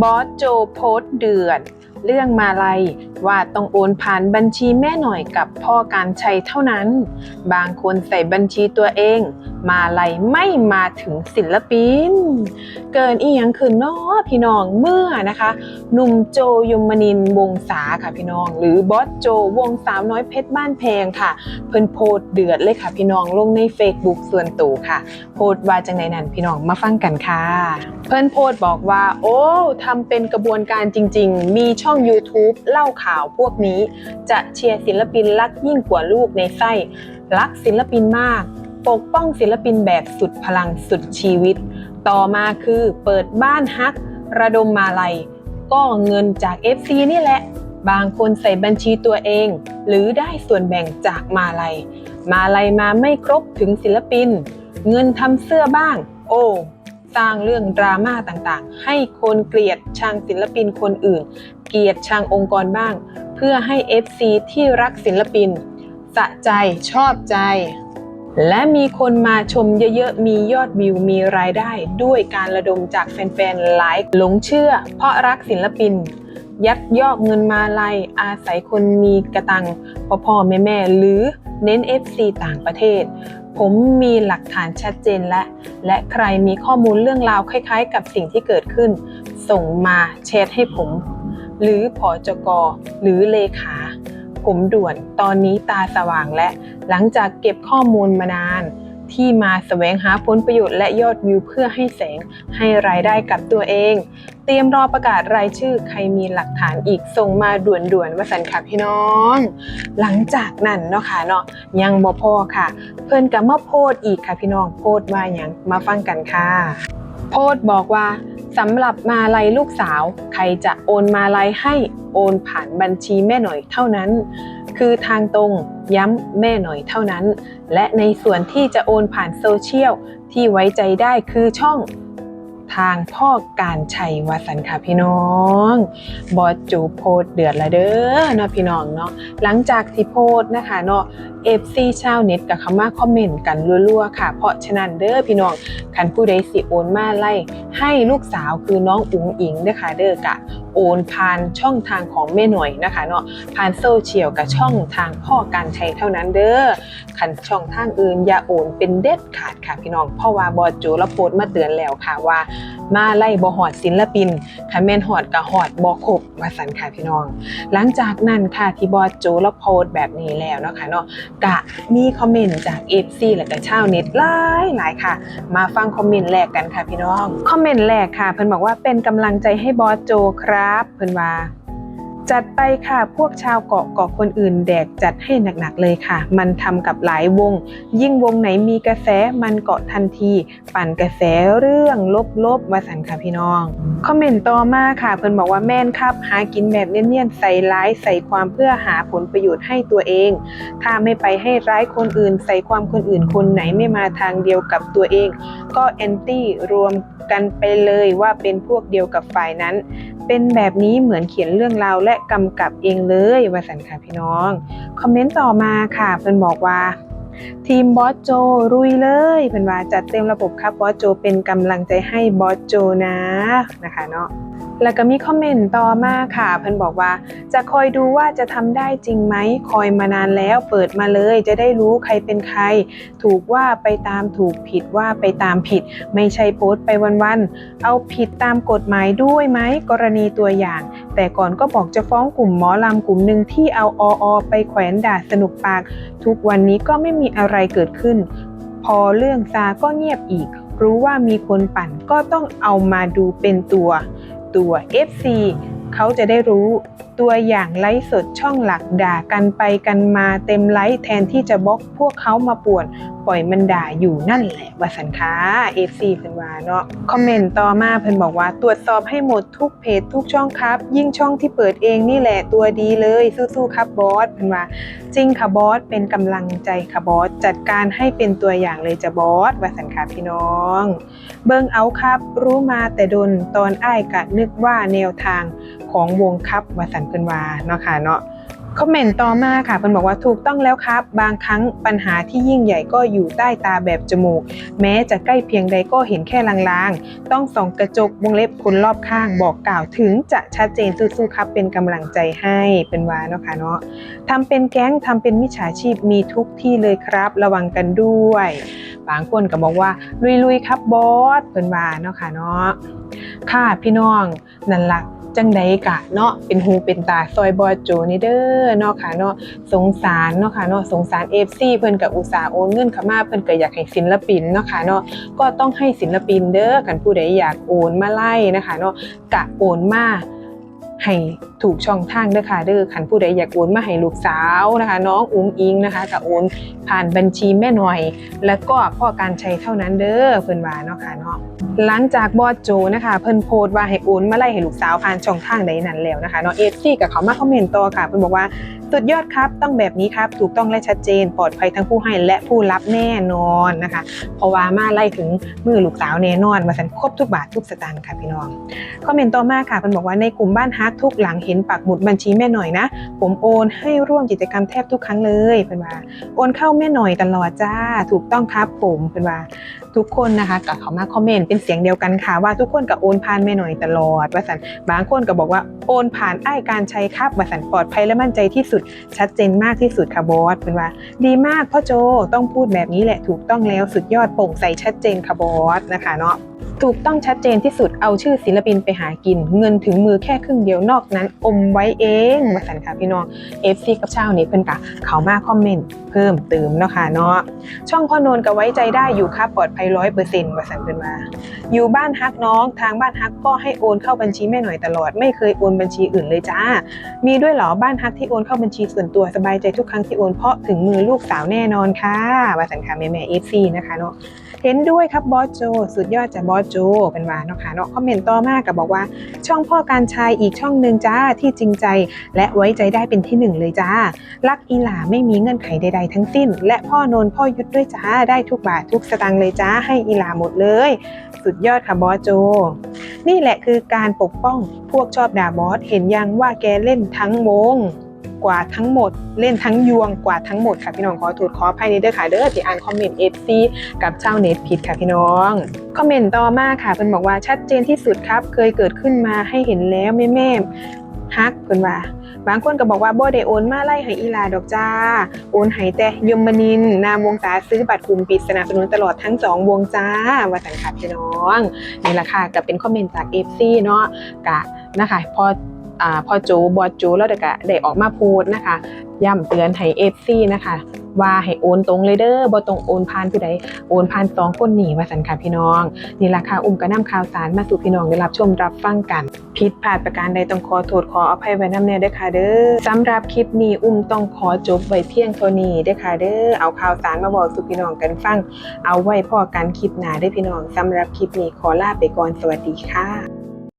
บอสโจโพสเดือดเรื่องมาลัยว่าต้องโอนผ่านบัญชีแม่หน่อยกับพ่อการชัยเท่านั้น บางคนใส่บัญชีตัวเอง มาลัยไม่มาถึงศิลปิน เกินอีหยังคือน้อพี่น้องเมื่อนะคะหนุ่มโจยมนินวงศาค่ะพี่น้อง หรือบอสโจวงสาวน้อยเพชรบ้านแพงค่ะ เพิ่นโพสต์เดือดเลยค่ะ พี่น้องลงใน Facebook ส่วนตัวค่ะ โพสต์ว่าจังไหนนั้นพี่น้องมาฟังกันค่ะ เพิ่นโพสต์บอกว่า โอ้ทำเป็นกระบวนการจริง ๆ มีช่อง YouTube เล่าข่าวพวกนี้ จะเชียร์ศิลปินรักยิ่งกว่าลูกในไส้รักศิลปินมาก ปกป้องศิลปินแบบสุดพลังสุดชีวิต ต่อมาคือเปิดบ้านฮัก ระดมมาลัย ก็เงินจาก FC นี่แหละ บางคนใส่บัญชีตัวเอง หรือได้ส่วนแบ่งจากมาลัย มาลัยมาไม่ครบถึงศิลปิน เงินทำเสื้อบ้าง โอ้สร้างเรื่องดราม่าต่างๆ ให้คนเกลียดชังศิลปินคนอื่น เกลียดชังองค์กรบ้าง เพื่อให้ FC ที่รักศิลปิน สะใจชอบใจ และมีคนมาชมเยอะๆ มียอดวิว มีรายได้ ด้วยการระดมจากแฟนๆ หลายหลงเชื่อ เพราะรักศิลปิน ยักยอกเงินมาลัย อาศัยคนมีกระตังพ่อพ่อแม่แม่ๆหรือเน้น FC ต่างประเทศ ผมมีหลักฐานชัดเจนและ และใครมีข้อมูลเรื่องราวคล้ายๆ กับสิ่งที่เกิดขึ้น ส่งมาแชทให้ผม หรือผอจก หรือเลขา ผมด่วนตอนนี้ตาสว่างและ หลังจากเก็บข้อมูลมานาน ที่มาแสวงหาผลประโยชน์และยอดวิวเพื่อให้แสง ให้รายได้กับตัวเอง เตรียมรอประกาศรายชื่อใครมีหลักฐานอีกส่งมาด่วนๆว่าสันค่ะพี่น้อง หลังจากนั้นเนาะค่ะเนาะยังบ่พอค่ะ เพิ่อนก็มาโพสต์อีกค่ะพี่น้องโพสต์ว่าหยังมาฟังกันค่ะ โพสต์บอกว่า สำหรับมาลัยลูกสาว ใครจะโอนมาลัยให้โอนผ่านบัญชีแม่หน่อยเท่านั้น คือทางตรงย้ำแม่หน่อยเท่านั้น และในส่วนที่จะโอนผ่านโซเชียลที่ไว้ใจได้คือช่องทางพ่อการชัยวสันต์ค่ะพี่น้อง บอสจูโพสต์เดือดละเด้อเนาะพี่น้องเนาะหลังจากที่โพสต์นะคะเนาะ FC ชาวเน็ตกับคำว่าคอมเมนต์กันรัวๆค่ะ เพราะฉะนั้นเด้อพี่น้องคันผู้ใดสิโอนมาไล่ให้ลูกสาวคือน้องอุ๋งอิงนะคะเด้อกะโอนผ่านช่องทางของแม่หน่อยนะคะเนาะผ่านโซเชียลกับช่องทางพ่อการใช้เท่านั้นเด้อคันช่องทางอื่นอย่าโอนเป็นเด็ดขาดค่ะพี่น้องเพราะว่าบอสโจแล้วโพสมาเตือนแล้วค่ะว่า มาไล่บอหอดศิลปินคันแม่นหอดกับหอดบอครบว่าสันค่ะพี่น้อง หลังจากนั้นค่ะที่บอสโจแล้วโพสแบบนี้แล้วเนาะค่ะเนาะกะมีคอมเมนต์จาก FC และก็ชาวเน็ตหลายหลายค่ะ มาฟังคอมเมนต์แรกกันค่ะพี่น้อง คอมเมนต์แรกค่ะ เพิ่นบอกว่าเป็นกำลังใจให้บอสโจครับ เพิ่นว่า จัดไปค่ะพวกชาวเกาะเกาะคนอื่น แดกจัดให้หนักๆเลยค่ะ มันทำกับหลายวง ยิ่งวงไหนมีกระแสมันเกาะทันที ปั่นกระแสเรื่องลบๆวาสันค่ะพี่น้อง คอมเมนต์ต่อมาค่ะ เพิ่นบอกว่าแม่นครับหากินแบบเนียนๆใส่ร้ายใส่ความเพื่อหาผลประโยชน์ให้ตัวเอง ถ้าไม่ไปให้ร้ายคนอื่น ใส่ความคนอื่นคนไหนไม่มาทางเดียวกับตัวเอง ก็แอนตี้รวมกันไปเลยว่าเป็นพวกเดียวกับฝ่ายนั้น เป็นแบบนี้เหมือนเขียนเรื่องราวและกำกับเองเลยว่าสันค่ะพี่น้อง คอมเมนต์ต่อมาค่ะ เพื่อนบอกว่า ทีมบอสโจรุยเลยเพื่อนว่าจัดเต็มระบบครับบอสโจเป็นกำลังใจให้บอสโจนะนะคะเนาะ แล้วก็มีคอมเมนต์ต่อมาค่ะ เพิ่นบอกว่า จะคอยดูว่าจะทำได้จริงไหมคอยมานานแล้วเปิดมาเลยจะได้รู้ใครเป็นใคร ถูกว่าไปตามถูกผิดว่าไปตามผิด ไม่ใช่โพสต์ไปวันๆเอาผิดตามกฎหมายด้วยไหมกรณีตัวอย่าง แต่ก่อนก็บอกจะฟ้องกลุ่มหมอลำกลุ่มหนึ่งที่เอาออไปแขวนด่าสนุกปาก ทุกวันนี้ก็ไม่มีอะไรเกิดขึ้น พอเรื่องซาก็เงียบอีก รู้ว่ามีคนปั่นก็ต้องเอามาดูเป็นตัว ตัว FC เขาจะได้รู้ตัวอย่างไลฟ์สดช่องหลักด่ากันไปกันมาเต็มไลฟ์แทนที่จะบล็อกพวกเขามาป่วน ปล่อยมันด่าอยู่นั่นแหละว่าสันค้า FC เพิ่นว่าเนาะคอมเมนต์ต่อมาเพิ่นบอกว่าตรวจสอบให้หมดทุกเพจทุกช่องครับ ยิ่งช่องที่เปิดเองนี่แหละตัวดีเลยสู้ๆครับบอสเพิ่นว่าจริงค่ะบอสเป็นกำลังใจค่ะบอสจัดการให้เป็นตัวอย่างเลยจะบอสว่าสันค่ะพี่น้อง เบิ่งเอาครับ รู้มาแต่ดนตอนอ้ายกะนึกว่าแนวทางของวงครับว่าสันเพิ่นว่าเนาะค่ะเนาะ คอมเมนต์ต่อมาค่ะเพิ่นบอกว่าถูกต้องแล้วครับ บางครั้งปัญหาที่ยิ่งใหญ่ก็อยู่ใต้ตาแบบจมูก แม้จะใกล้เพียงใดก็เห็นแค่ลางๆ ต้องส่องกระจกวงเล็บคนรอบข้างบอกกล่าวถึงจะชัดเจนสู้ๆครับ เป็นกำลังใจให้เป็นวาเนาะค่ะเนาะทำเป็นแก๊งทำเป็นมิจฉาชีพมีทุกที่เลยครับ ระวังกันด้วย บางคนก็บอกว่าลุยๆครับบอสเป็นวาเนาะค่ะเนาะค่ะพี่น้องนั่นละ จังใดกะเนาะเป็นหูเป็นตาซอยบอสโจนี่เด้อเนาะค่ะเนาะสงสารเนาะค่ะเนาะสงสารเอฟซีเพิ่นกับอุตสาห์โอนเงินเข้ามาเพิ่นก็อยากให้ศิลปินเนาะค่ะเนาะก็ต้องให้ศิลปินเด้อกันผู้ใดอยากโอนมาไล่นะคะเนาะกะโอนมา ให้ถูกช่องทางเด้อค่ะเด้อขันผู้ใดอยากโอนมาให้ลูกสาวนะคะ น้องอุ้งอิงนะคะก็โอนผ่านบัญชีแม่หน่อย แล้วก็พ่อการใช้เท่านั้นเด้อเพิ่นว่าเนาะค่ะเนาะหลังจากบอสโจนะคะ เพิ่นโพสต์ว่าให้โอนมาไล่ให้ลูกสาวผ่านช่องทางใดนั้นแล้วนะคะเนาะเอฟซีกับเขามาคอมเมนต์ต่อค่ะเพิ่นบอกว่า สุดยอดครับ ต้องแบบนี้ครับ ถูกต้องและชัดเจน ปลอดภัยทั้งผู้ให้และผู้รับแน่นอนนะคะ เพราะว่ามาไล่ถึงมือลูกสาวแน่นอนมาสันครบทุกบาททุกสตางค์ค่ะพี่น้อง คอมเมนต์ต่อมาค่ะเพิ่นบอกว่าในกลุ่มบ้านฮักทุกหลังเห็นปักหมุดบัญชีแม่หน่อยนะ ผมโอนให้ร่วมกิจกรรมแทบทุกครั้งเลยเพิ่นว่าโอนเข้าแม่หน่อยตลอดจ้า ถูกต้องครับผมเป็นว่า ทุกคนนะคะกับเขามาคอมเมนต์เป็นเสียงเดียวกันค่ะ ว่าทุกคนกับโอนผ่านแม่หน่อยตลอดว่าสันบางคนก็บอกว่าโอนผ่านไอ้การใช้ครับว่าสันปลอดภัยและมั่นใจที่สุด ชัดเจนมากที่สุดค่ะบอสเป็นว่า ดีมากพ่อโจต้องพูดแบบนี้แหละถูกต้องแล้วสุดยอดโปร่งใสชัดเจนค่ะบอสนะคะเนาะ ถูกต้องชัดเจนที่สุดเอาชื่อศิลปินไปหากิน เงินถึงมือแค่ครึ่งเดียวนอกนั้น อมไว้เองว่าสันค่ะพี่น้อง FC กับเชาน็ตเพิ่นกะเขามาคอมเมนต์เพิ่มเติมเนาะค่ะเนาะช่องพ่อนนก็ไว้ใจได้อยู่ครับปลอดภัยร้อยเปอร์เซ็นต์ว่าสันเพิ่นมาอยู่บ้านฮักน้องทางบ้านฮักก็ให้โอนเข้าบัญชีแม่หน่อยตลอด ไม่เคยโอนบัญชีอื่นเลยจ้า มีด้วยเหรอบ้านฮักที่โอนเข้าบัญชีส่วนตัวสบายใจทุกครั้งที่โอนเพราะถึงมือลูกสาวแน่นอนค่ะว่าสันค่ะแม่แม่ FC นะคะเนาะเห็นด้วยครับบอสโจ สุดยอดจากบอสโจเป็นว่าเนาะค่ะเนาะคอมเมนต์ต่อมากับบอกว่า ช่องพ่อการชายอีกช่องหนึ่งจ้าที่จริงใจ และไว้ใจได้เป็นที่หนึ่งเลยจ้า รักอีหลาไม่มีเงื่อนไขใด ๆ ทั้งสิ้น และพ่อโนนพ่อยุดด้วยจ้าได้ทุกบาททุกสตางค์เลยจ้าให้อีหลาหมดเลย สุดยอดค่ะบอสโจ นี่แหละคือการปกป้องพวกชอบด่าบอสเห็นยังว่าแกเล่นทั้งวง กว่าทั้งหมด เล่นทั้งยวงกว่าทั้งหมดค่ะพี่น้องขอโทษขออภัยในเด้อค่ะเด้อที่อ่านคอมเมนต์เอฟซีกับชาวเน็ตผิดค่ะพี่น้องคอมเมนต์ต่อมาค่ะเพิ่นบอกว่าชัดเจนที่สุดครับ เคยเกิดขึ้นมาให้เห็นแล้วแม่แม่ฮักเพิ่นว่าบางคนก็บอกว่าบ่ได้โอนมาไล่ให้อีลาดอกจ้า โอนให้แต่ยมนิน นามวงศาซื้อบัตรกลุ่มปิดสนับสนุนตลอดทั้งสองวงจ้าว่าสังคับพี่น้องนี่แหละค่ะก็เป็นคอมเมนต์จาก FC เนาะกะนะคะพอ พอโจบอดโจแล้วเด็กได้ออกมาพสต์นะคะย้ำเตือนให้ FC นะคะว่าให้โอนตรงเลยเด้อบ่ต้องโอนผ่านผู้ใดโอนผ่านสองคนหนีว่าสันค่ะพี่น้อง นี่ราคาอุ้มกระนำข่าวสารมาสู่พี่น้องได้รับชมรับฟังกันผิดพลาดประการใดต้องขอโทษขออภัยไว้น้ำแน่เด้อค่ะเด้อสำหรับคลิปนี้อุ้มต้องขอจบไว้เพียงเท่านี้เด้อค่ะเด้อเอาข่าวสารมาบอกสู่พี่น้องกันฟัง เอาไว้พอกันคลิปหน้าเด้พี่น้องสำหรับคลิปนี้ขอลาไปก่อนสวัสดีค่ะ